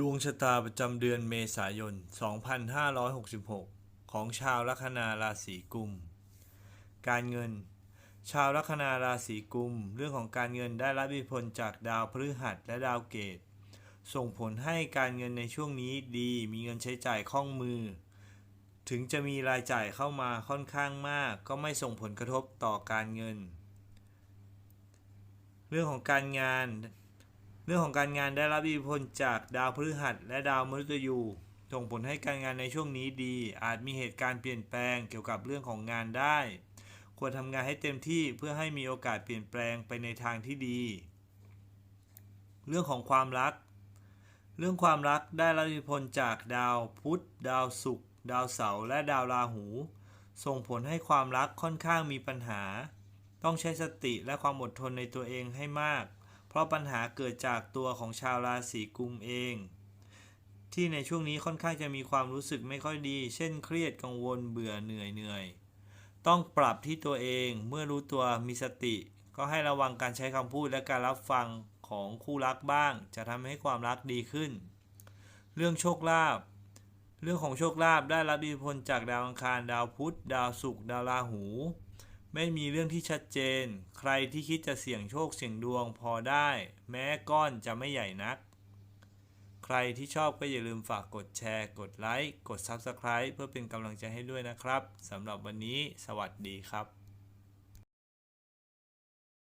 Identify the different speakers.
Speaker 1: ดวงชะตาประจำเดือนเมษายน 2566 ของชาวลัคนาราศีกุม การเงิน ชาวลัคนาราศีกุม เรื่องของการเงินได้รับอิทธิพลจากดาวพฤหัสและดาวเกต ส่งผลให้การเงินในช่วงนี้ดีมีเงินใช้จ่ายคล่องมือ ถึงจะมีรายจ่ายเข้ามาค่อนข้างมาก ก็ไม่ส่งผลกระทบต่อการเงิน เรื่องของการงาน เรื่องของการงานได้รับอิทธิพลจากดาวพฤหัสและดาวมฤตยู ส่งผลให้การงานในช่วงนี้ดี อาจมีเหตุการณ์เปลี่ยนแปลงเกี่ยวกับเรื่องของงานได้ ควรทำงานให้เต็มที่เพื่อให้มีโอกาสเปลี่ยนแปลงไปในทางที่ดี เรื่องของความรัก เรื่องความรักได้รับอิทธิพลจากดาวพุธ ดาวศุกร์ ดาวเสาร์และดาวราหู ส่งผลให้ความรักค่อนข้างมีปัญหา ต้องใช้สติและความอดทนในตัวเองให้มาก เพราะปัญหาเกิดจากตัวของชาวราศีกุมเอง ที่ในช่วงนี้ค่อนข้างจะมีความรู้สึกไม่ค่อยดี เช่น เครียดกังวลเบื่อเหนื่อยเหนื่อยต้องปรับที่ตัวเองเมื่อรู้ตัวมีสติ ก็ให้ระวังการใช้คำพูดและการรับฟังของคู่รักบ้าง จะทำให้ความรักดีขึ้น เรื่องโชคลาภเรื่องของโชคลาภได้รับอิทธิพลจากดาวอังคาร ดาวพุธ ดาวศุกร์ ดาวราหู ไม่มีเรื่องที่ชัดเจน ใครที่คิดจะเสี่ยงโชคเสี่ยงดวงพอได้ แม้ก้อนจะไม่ใหญ่นัก ใครที่ชอบก็อย่าลืมฝากกดแชร์ กดไลค์ กด Subscribe เพื่อเป็นกำลังใจให้ด้วยนะครับสำหรับวันนี้ สวัสดีครับ